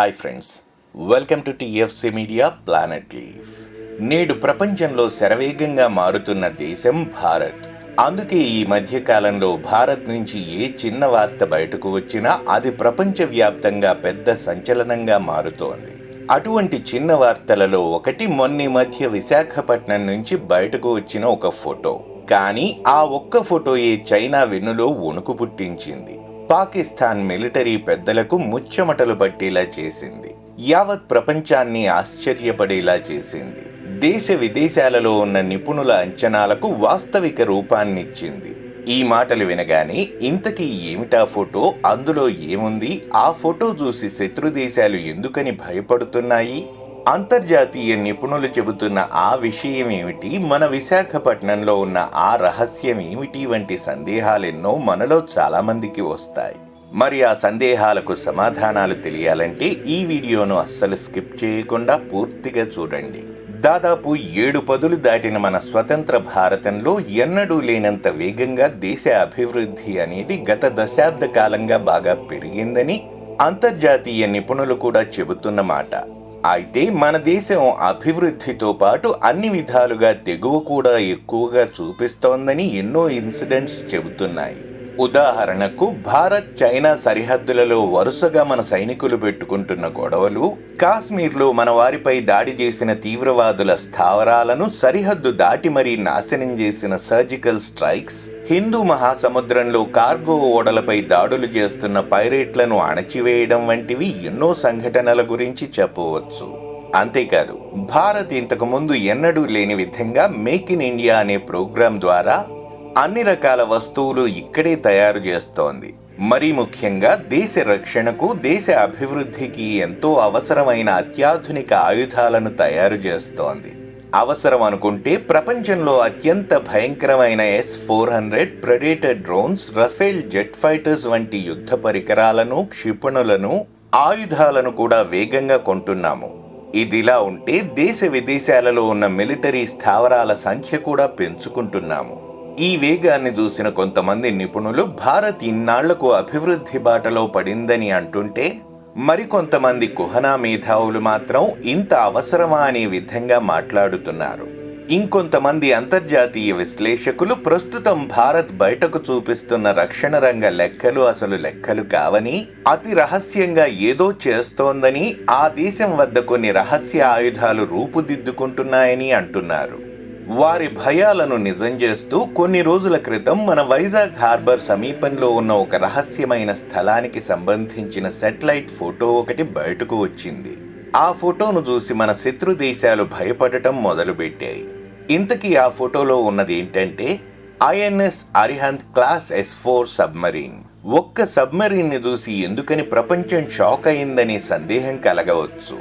Hi friends welcome to TFC media planet leaf నేడు ప్రపంచంలో శరవేగంగా మారుతున్న దేశం భారత్. అందుకే ఈ మధ్య కాలంలో భారత్ నుంచి ఏ చిన్న వార్త బయటకు వచ్చినా అది ప్రపంచవ్యాప్తంగా పెద్ద సంచలనంగా మారుతోంది. అటువంటి చిన్న వార్తలలో ఒకటి మొన్న మధ్య విశాఖపట్నం నుంచి బయటకు వచ్చిన ఒక ఫోటో. కానీ ఆ ఒక్క ఫోటోయే చైనా వెన్నులో వణుకు పుట్టించింది. పాకిస్తాన్ మిలిటరీ పెద్దలకు ముచ్చమటలు పట్టేలా చేసింది. యావత్ ప్రపంచాన్ని ఆశ్చర్యపడేలా చేసింది. దేశ విదేశాలలో ఉన్న నిపుణుల అంచనాలకు వాస్తవిక రూపాన్నిచ్చింది. ఈ మాటలు వినగానే ఇంతకీ ఏమిటా ఫోటో? అందులో ఏముంది? ఆ ఫోటో చూసి శత్రు దేశాలు ఎందుకని భయపడుతున్నాయి? అంతర్జాతీయ నిపుణులు చెబుతున్న ఆ విషయం ఏమిటి మన విశాఖపట్నంలో ఉన్న ఆ రహస్యం ఏమిటి వంటి సందేహాలెన్నో మనలో చాలామందికి వస్తాయి. మరి ఆ సందేహాలకు సమాధానాలు తెలియాలంటే ఈ వీడియోను అస్సలు స్కిప్ చేయకుండా పూర్తిగా చూడండి. దాదాపు ఏడు పదులు దాటిన మన స్వతంత్ర భారతంలో ఎన్నడూ లేనంత వేగంగా దేశ అభివృద్ధి అనేది గత దశాబ్ద కాలంగా బాగా పెరిగిందని అంతర్జాతీయ నిపుణులు కూడా చెబుతున్న మాట. అయితే మన దేశం అభివృద్ధితో పాటు అన్ని విధాలుగా తెగువ కూడా ఎక్కువగా చూపిస్తోందని ఎన్నో ఇన్సిడెంట్స్ చెబుతున్నాయి. ఉదాహరణకు భారత్ చైనా సరిహద్దులలో వరుసగా మన సైనికులు పెట్టుకుంటున్న గొడవలు కాశ్మీర్లో మన వారిపై దాడి చేసిన తీవ్రవాదుల స్థావరాలను సరిహద్దు దాటి మరీ నాశనం చేసిన సర్జికల్ స్ట్రైక్స్ హిందూ మహాసముద్రంలో కార్గో ఓడలపై దాడులు చేస్తున్న పైరేట్లను అణచివేయడం వంటివి ఎన్నో సంఘటనల గురించి చెప్పవచ్చు. అంతేకాదు భారత్ ఇంతకుముందు ఎన్నడూ లేని విధంగా మేక్ ఇన్ ఇండియా అనే ప్రోగ్రాం ద్వారా అన్ని రకాల వస్తువులు ఇక్కడే తయారు చేస్తోంది. మరీ ముఖ్యంగా దేశ రక్షణకు దేశ అభివృద్ధికి ఎంతో అవసరమైన అత్యాధునిక ఆయుధాలను తయారు చేస్తోంది. అవసరం అనుకుంటే ప్రపంచంలో అత్యంత భయంకరమైన S four hundred predator drones Rafale jet fighters వంటి యుద్ధ పరికరాలను క్షిపణులను ఆయుధాలను కూడా వేగంగా కొంటున్నాము. ఇదిలా ఉంటే దేశ విదేశాలలో ఉన్న మిలిటరీ స్థావరాల సంఖ్య కూడా పెంచుకుంటున్నాము. ఈ వేగాన్ని చూసిన కొంతమంది నిపుణులు భారత్ ఇన్నాళ్ళకు అభివృద్ధి బాటలో పడిందని అంటుంటే మరికొంతమంది కుహనా మేధావులు మాత్రం ఇంత అవసరమా అనే విధంగా మాట్లాడుతున్నారు. ఇంకొంతమంది అంతర్జాతీయ విశ్లేషకులు ప్రస్తుతం భారత్ బయటకు చూపిస్తున్న రక్షణ రంగ లెక్కలు అసలు లెక్కలు కావని అతి రహస్యంగా ఏదో చేస్తోందని ఆ దేశం వద్ద కొన్ని రహస్య ఆయుధాలు రూపుదిద్దుకుంటున్నాయని అంటున్నారు. వారి భయాలను నిజం చేస్తూ కొన్ని రోజుల క్రితం మన వైజాగ్ హార్బర్ సమీపంలో ఉన్న ఒక రహస్యమైన స్థలానికి సంబంధించిన సెటిలైట్ ఫోటో ఒకటి బయటకు వచ్చింది. ఆ ఫోటోను చూసి మన శత్రు దేశాలు భయపడటం మొదలుపెట్టాయి. ఇంతకీ ఆ ఫోటోలో ఉన్నది ఏంటంటే INS Arihant class S four submarine. ఒక్క సబ్మరీన్ని చూసి ఎందుకని ప్రపంచం షాక్ అయిందనే సందేహం కలగవచ్చు.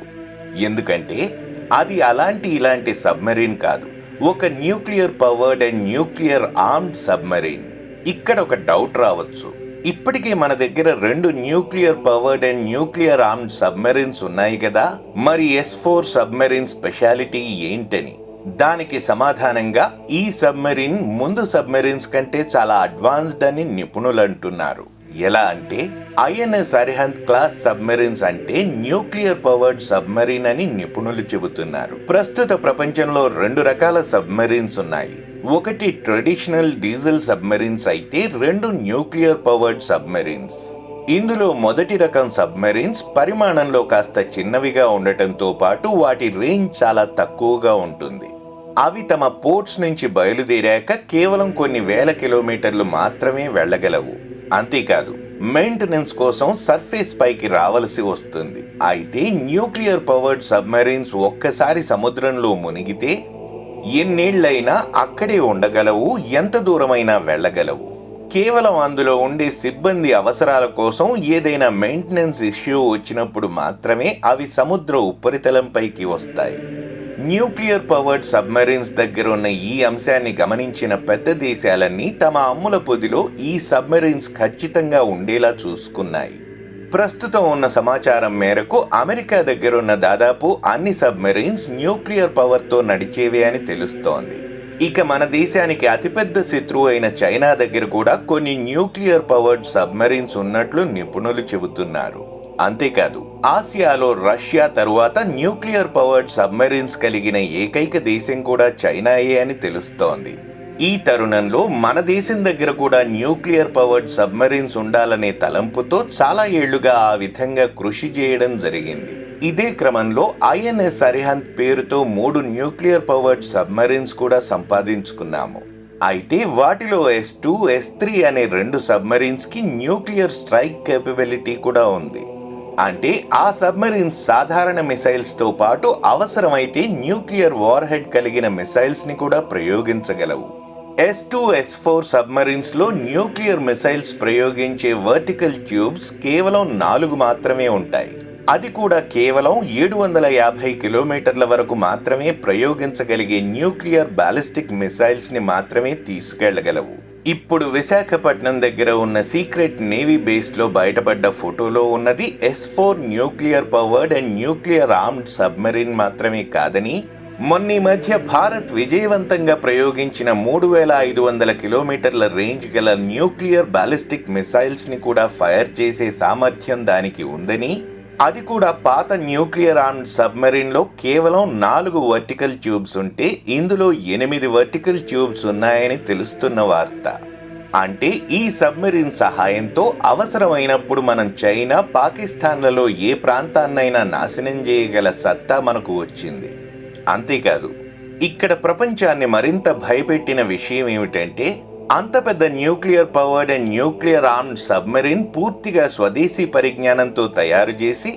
ఎందుకంటే అది అలాంటి ఇలాంటి సబ్మరీన్ కాదు. ఒక nuclear powered and nuclear armed submarine. ఇక్కడ ఒక డౌట్ రావచ్చు. ఇప్పటికే మన దగ్గర రెండు nuclear powered and nuclear armed submarines ఉన్నాయి కదా? మరి ఎస్ ఫోర్ సబ్మెరీన్ స్పెషాలిటీ ఏంటని? దానికి సమాధానంగా ఈ సబ్మెరీన్ ముందు సబ్మెరీన్స్ కంటే చాలా అడ్వాన్స్డ్ అని నిపుణులు అంటున్నారు. ఎలా అంటే ఐఎన్ఎస్ అరిహంత్ క్లాస్ సబ్మెరీన్స్ అంటే న్యూక్లియర్ పవర్డ్ సబ్మెరీన్ అని నిపుణులు చెబుతున్నారు. ప్రస్తుత ప్రపంచంలో రెండు రకాల సబ్మెరీన్స్ ఉన్నాయి. ఒకటి ట్రెడిషనల్ డీజిల్ సబ్మెరీన్స్ అయితే రెండు న్యూక్లియర్ పవర్డ్ సబ్మెరీన్స్. ఇందులో మొదటి రకం సబ్మెరీన్స్ పరిమాణంలో కాస్త చిన్నవిగా ఉండటంతో పాటు వాటి రేంజ్ చాలా తక్కువగా ఉంటుంది. అవి తమ పోర్ట్స్ నుంచి బయలుదేరాక కేవలం కొన్ని వేల కిలోమీటర్లు మాత్రమే వెళ్ళగలవు. అంతేకాదు మెయింటెనెన్స్ కోసం సర్ఫేస్ పైకి రావలసి వస్తుంది. అయితే న్యూక్లియర్ పవర్డ్ సబ్మరీన్స్ ఒక్కసారి సముద్రంలో మునిగితే ఎన్నేళ్ళైనా అక్కడే ఉండగలవు ఎంత దూరమైనా వెళ్ళగలవు. కేవలం అందులో ఉండే సిబ్బంది అవసరాల కోసం ఏదైనా మెయింటెనెన్స్ ఇష్యూ వచ్చినప్పుడు మాత్రమే అవి సముద్ర ఉపరితలంపైకి వస్తాయి. న్యూక్లియర్ పవర్డ్ సబ్మెరీన్స్ దగ్గర ఉన్న ఈ అంశాన్ని గమనించిన పెద్ద దేశాలన్నీ తమ అమ్ముల పొదిలో ఈ సబ్మెరీన్స్ ఖచ్చితంగా ఉండేలా చూసుకున్నాయి. ప్రస్తుతం ఉన్న సమాచారం మేరకు అమెరికా దగ్గరున్న దాదాపు అన్ని సబ్మెరీన్స్ న్యూక్లియర్ పవర్తో నడిచేవే అని తెలుస్తోంది. ఇక మన దేశానికి అతిపెద్ద శత్రువు అయిన చైనా దగ్గర కూడా కొన్ని న్యూక్లియర్ పవర్డ్ సబ్మెరీన్స్ ఉన్నట్లు నిపుణులు చెబుతున్నారు. అంతేకాదు ఆసియాలో రష్యా తరువాత న్యూక్లియర్ పవర్డ్ సబ్మెరీన్స్ కలిగిన ఏకైక దేశం కూడా చైనాయే అని తెలుస్తోంది. ఈ తరుణంలో మన దేశం దగ్గర కూడా న్యూక్లియర్ పవర్డ్ సబ్మెరీన్స్ ఉండాలనే తలంపుతో చాలా ఏళ్ళుగా ఆ విధంగా కృషి చేయడం జరిగింది. ఇదే క్రమంలో ఐఎన్ఎస్ సరిహంత్ పేరుతో మూడు న్యూక్లియర్ పవర్డ్ సబ్మెరీన్స్ కూడా సంపాదించుకున్నాము. అయితే వాటిలో ఎస్ టూ ఎస్ త్రీ అనే రెండు సబ్మెరీన్స్కి న్యూక్లియర్ స్ట్రైక్ కేపబిలిటీ కూడా ఉంది. అంటే ఆ సబ్మెరీన్స్ సాధారణ మిసైల్స్తో పాటు అవసరమైతే న్యూక్లియర్ వార్ హెడ్ కలిగిన మిసైల్స్ని కూడా ప్రయోగించగలవు. ఎస్ టూ ఎస్ ఫోర్ సబ్మరీన్స్లో న్యూక్లియర్ మిసైల్స్ ప్రయోగించే వర్టికల్ ట్యూబ్స్ కేవలం నాలుగు మాత్రమే ఉంటాయి. అది కూడా కేవలం ఏడు వందల యాభై కిలోమీటర్ల వరకు మాత్రమే ప్రయోగించగలిగే న్యూక్లియర్ బాలిస్టిక్ మిసైల్స్ని మాత్రమే తీసుకెళ్ళగలవు. ఇప్పుడు విశాఖపట్నం దగ్గర ఉన్న సీక్రెట్ నేవీ బేస్లో బయటపడ్డ ఫోటోలో ఉన్నది S four nuclear powered and nuclear armed submarine మాత్రమే కాదని మొన్న మధ్య భారత్ విజయవంతంగా ప్రయోగించిన మూడు వేల ఐదు వందల కిలోమీటర్ల రేంజ్ గల న్యూక్లియర్ బాలిస్టిక్ మిసైల్స్ని కూడా ఫైర్ చేసే సామర్థ్యం దానికి ఉందని అది కూడా పాత న్యూక్లియర్ ఆన్ సబ్మెరీన్లో కేవలం నాలుగు వర్టికల్ ట్యూబ్స్ ఉంటే ఇందులో ఎనిమిది వర్టికల్ ట్యూబ్స్ ఉన్నాయని తెలుస్తున్న వార్త. అంటే ఈ సబ్మెరీన్ సహాయంతో అవసరమైనప్పుడు మనం చైనా పాకిస్తాన్లలో ఏ ప్రాంతాన్నైనా నాశనం చేయగల సత్తా మనకు వచ్చింది. అంతేకాదు ఇక్కడ ప్రపంచాన్ని మరింత భయపెట్టిన విషయం ఏమిటంటే అంత పెద్ద nuclear powered and nuclear armed submarine పూర్తిగా స్వదేశీ పరిజ్ఞానంతో తయారు చేసి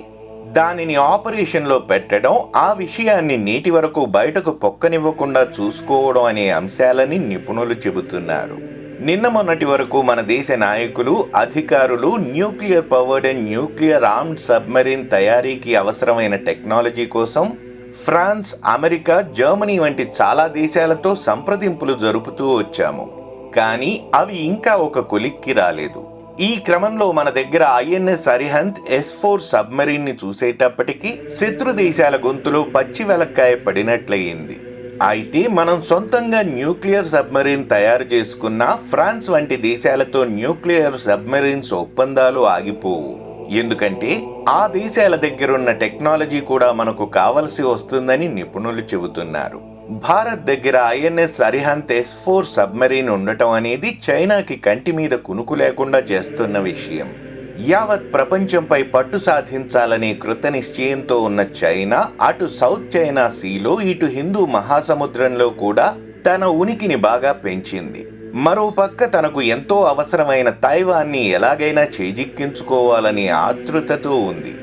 దానిని ఆపరేషన్లో పెట్టడం ఆ విషయాన్ని నీటి వరకు బయటకు పొక్కనివ్వకుండా చూసుకోవడం అనే అంశాలని నిపుణులు చెబుతున్నారు. నిన్న మొన్నటి వరకు మన దేశ నాయకులు అధికారులు nuclear powered and nuclear armed submarine తయారీకి అవసరమైన టెక్నాలజీ కోసం ఫ్రాన్స్ అమెరికా జర్మనీ వంటి చాలా దేశాలతో సంప్రదింపులు జరుపుతూ వచ్చాము. కానీ అవి ఇంకా ఒక కొలిక్కి రాలేదు. ఈ క్రమంలో మన దగ్గర ఐఎన్ఎస్ అరిహంత్ ఎస్ ఫోర్ సబ్మెరీన్ని చూసేటప్పటికీ శత్రు దేశాల గొంతులో పచ్చి వెలక్కాయ పడినట్లయింది. అయితే మనం సొంతంగా న్యూక్లియర్ సబ్మెరీన్ తయారు చేసుకున్న ఫ్రాన్స్ వంటి దేశాలతో న్యూక్లియర్ సబ్మెరీన్స్ ఒప్పందాలు ఆగిపోవు. ఎందుకంటే ఆ దేశాల దగ్గరున్న టెక్నాలజీ కూడా మనకు కావలసి వస్తుందని నిపుణులు చెబుతున్నారు. భారత్ దగ్గర INS Arihant S four submarine ఉండటం అనేది చైనాకి కంటి మీద కునుకు లేకుండా చేస్తున్న విషయం. యావత్ ప్రపంచంపై పట్టు సాధించాలనే కృత నిశ్చయంతో ఉన్న చైనా అటు సౌత్ చైనా సీలో ఇటు హిందూ మహాసముద్రంలో కూడా తన ఉనికిని బాగా పెంచింది. మరోపక్క తనకు ఎంతో అవసరమైన తైవాన్ని ఎలాగైనా చేజిక్కించుకోవాలనే ఆతృతతో ఉంది.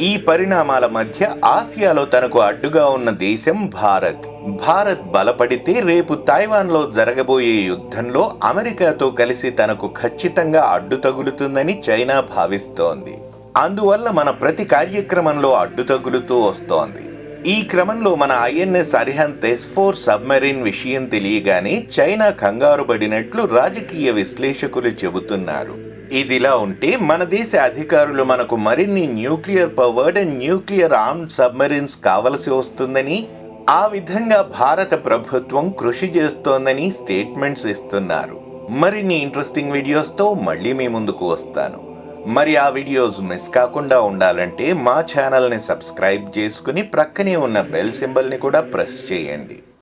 ఈ పరిణామాల మధ్య ఆసియాలో తనకు అడ్డుగా ఉన్న దేశం భారత్. భారత్ బలపడితే రేపు తైవాన్లో జరగబోయే యుద్ధంలో అమెరికాతో కలిసి తనకు ఖచ్చితంగా అడ్డు తగులుతుందని చైనా భావిస్తోంది. అందువల్ల మన ప్రతి కార్యక్రమంలో అడ్డు తగులుతూ వస్తోంది. ఈ క్రమంలో మన INS Arihant S four submarine విషయం తెలియగానే చైనా కంగారు పడినట్లు రాజకీయ విశ్లేషకులు చెబుతున్నారు. ఇదిలా ఉంటే మన దేశ అధికారులు మనకు మరిన్ని nuclear powered and nuclear armed submarines కావలసి వస్తుందని ఆ విధంగా భారత ప్రభుత్వం కృషి చేస్తోందని స్టేట్మెంట్స్ ఇస్తున్నారు. మరిన్ని ఇంట్రెస్టింగ్ వీడియోస్తో మళ్ళీ మీ ముందుకు వస్తాను. మరి ఆ వీడియోస్ మిస్ కాకుండా ఉండాలంటే మా ఛానల్ని సబ్స్క్రైబ్ చేసుకుని ప్రక్కనే ఉన్న బెల్ సింబల్ని కూడా ప్రెస్ చేయండి.